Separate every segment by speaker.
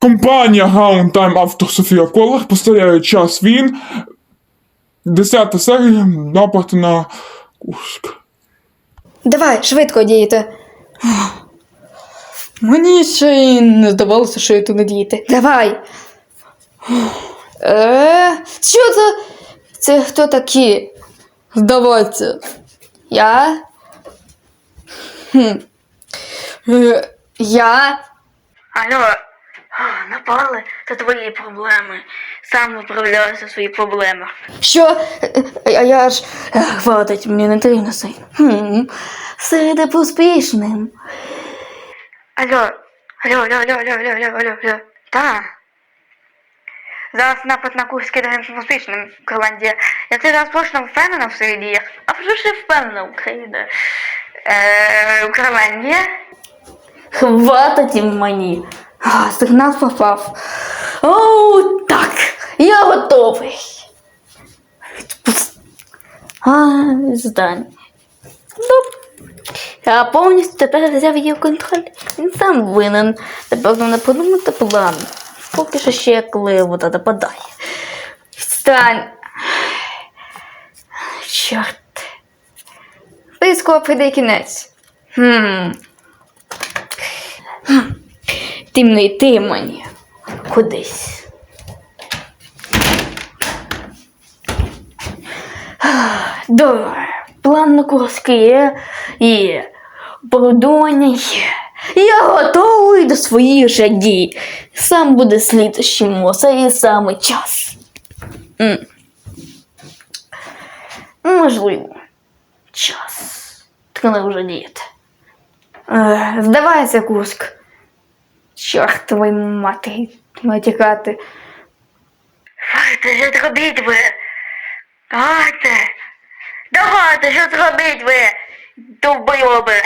Speaker 1: Компанія Гаун Тайм Авто Софія Колор поставляє час він. 10 серія напад на Курськ.
Speaker 2: Давай, швидко діяти.
Speaker 3: Мені ще й не здавалося, що я тут не діяти.
Speaker 2: Давай. Е, що це? Це хто такі?
Speaker 3: Здаваться.
Speaker 2: Я? Хм. Е, я?
Speaker 4: Алло, Напали це твої проблеми. Сам виправляюся свої проблеми.
Speaker 2: Що? А я ж
Speaker 4: е, хватить мені не
Speaker 2: тринеси. Все йде поспішним.
Speaker 4: Алло, алло, алло, алло, алло, алло, алло, алло. Та. Зараз напад на Курський режим поспішним, Голландія. Я цей раз точно впевнена в своїх діях, а вже ще впевнена Україна. Е, Голландія.
Speaker 2: Хватить мені. А, сигнал попав. О, так. Я готовий. А, здання. Ну, я повністю тепер взяв її в контроль. Він сам винен. Тепер не подумати план. Поки що ще кливота нападає. Встань. Чорт. Близько прийде кінець. Хм. Ти не йти мені кудись. Добре, план на Курськ є, є, Бородоня є. Я готовий до своїх же. Сам буде слідущим моса і саме час. М. Можливо, час. Треба вже діяти. Е, Здавайся, Курськ. Чортової матері матікати.
Speaker 4: Давайте, що зробіть ви? Давайте. Давайте, що зробіть ви? Довбойоби.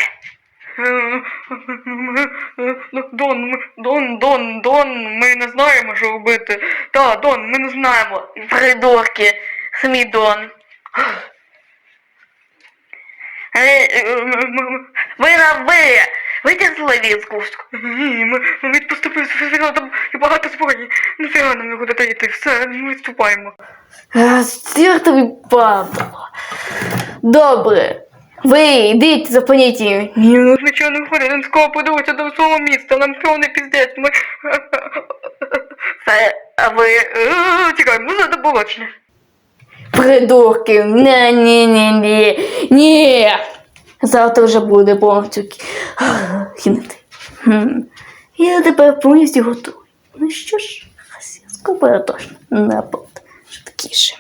Speaker 4: Дон, Дон, Дон, Дон, ми не знаємо, що робити. Та, Дон, ми не знаємо. Придурки. Самі Дон. Е, е, Ви на ви. Витяг злові з кустку. Ні, ми, ну, ми поступив з фіградом і багато зброї. Не фіга нам його додаєте, все, ми відступаємо.
Speaker 2: Е, Стертові падло. Добре. Ви йдіть, зупиніть її.
Speaker 4: Ні, ну нічого не входить, він скоро подивиться до свого міста, нам повний піздець. Ми... Все, а ви... е, Тікаємо за доболочне.
Speaker 2: Придурки, ні-ні-ні-ні. Ні. Завтра вже буде повністю кінети. Я тепер повністю готовий. Ну що ж, хасівсько точно напад. Швидкіше.